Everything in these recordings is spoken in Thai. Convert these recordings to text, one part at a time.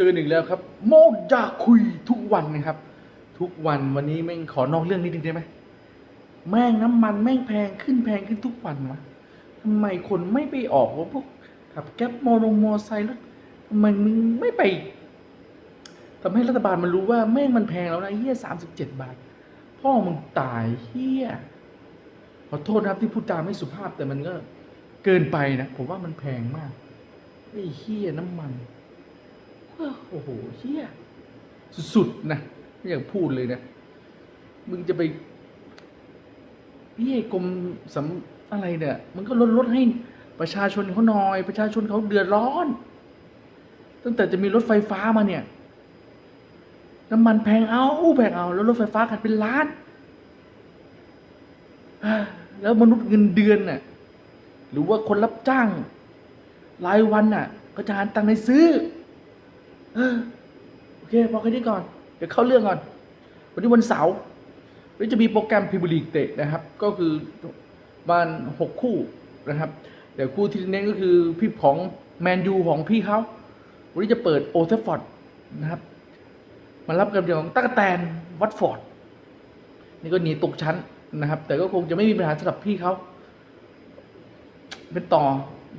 เจอหนึ่งแล้วครับ โมอยาคุยทุกวันนะครับ ทุกวันวันนี้แม่งขอนอกเรื่องนิดนึงได้ไหมแม่งน้ำมันแม่งแพงขึ้นแพงขึ้นทุกวันวะทำไมคนไม่ไปออกว่าพวกขับแก๊ปมอลงมอไซค์แล้วทำไมมึงไม่ไปทำให้รัฐบาลมันรู้ว่าแม่งมันแพงแล้วนะเฮียสามสิบเจ็ดบาท พ่อมึงตายเฮียขอโทษนะครับที่พูดจาไม่สุภาพแต่มันก็เกินไปนะ ผมว่ามันแพงมากไอ้เฮียน้ำมัน โอ้โหเฮียสุดๆนะไม่อยากพูดเลยนะมึงจะไปพี่กรมสำอะไรเนี่ย มันก็ลดลดให้ประชาชนเขาหน่อย ประชาชนเขาเดือดร้อน ตั้งแต่จะมีรถไฟฟ้ามาเนี่ยน้ำมันแพงเอาแพงเอา แล้วรถไฟฟ้ากันเป็นล้าน แล้วมนุษย์เงินเดือนน่ะหรือว่าคนรับจ้าง รายวันน่ะ ก็จะหาตังค์ในซื้อ โอเคพอแค่นี้ก่อน เดี๋ยวเข้าเรื่องก่อน วันนี้วันเสาร์วันนี้จะมีโปรแกรมพรีเมียร์ลีกเตะนะครับ ก็คือประมาณหกคู่นะครับแต่คู่ที่เน้นก็คือพี่ของแมนยูของพี่เขาวันนี้จะเปิดโอเทฟฟอร์ดนะครับมารับกันเดียวของตั๊กแตนวัตฟอร์ดนี่ก็หนีตกชั้นนะครับ แต่ก็คงจะไม่มีปัญหาสำหรับพี่เขาเป็นต่อ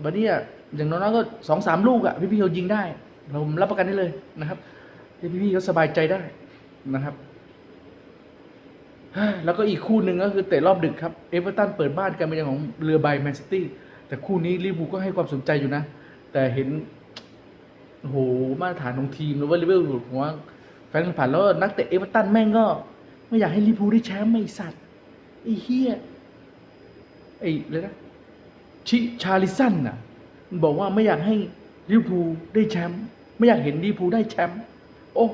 วันนี้อะอย่างน้อยๆก็สองสามลูกอะพี่พี่ๆเขายิงได้ ผมรับประกันได้เลยนะครับให้พี่พี่ๆเขาสบายใจได้นะครับ แล้วก็อีกคู่หนึ่งก็คือเตะรอบดึกครับ เอเวอร์ตันเปิดบ้านกันเป็นอย่างของเรือใบแมนซิตี้แต่คู่นี้ลิเวอร์พูลก็ให้ความสนใจอยู่นะ แต่เห็นโอ้โหมาตรฐานของทีมหรือว่าลิเวอร์พูลผมว่าแฟนผ่านแล้วนักเตะเอเวอร์ตันแม่งก็ ไม่อยากให้ลิเวอร์พูลได้แชมป์ไม่สัตว์ไอ้เฮียไอ้เลยนะชิชาลิสันน่ะ มันบอกว่าไม่อยากให้ลิเวอร์พูลได้แชมป์ ไม่อยากเห็นลิเวอร์พูลได้แชมป์โอ้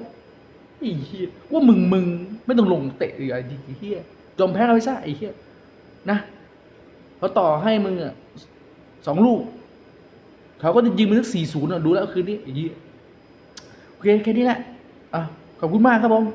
ไอ้เฮียว่ามึงมึงไม่ต้องลงเตะเลยไอ้เฮียยอมแพ้เขาไปซะไอ้เฮียนะเขาต่อให้มึงอะสองลูกเขาก็จะยิงมันสักสี่ศูนย์อะดูแล้วคืนนี้ไอ้เฮียโอเคแค่นี้แหละอะขอบคุณมากครับผม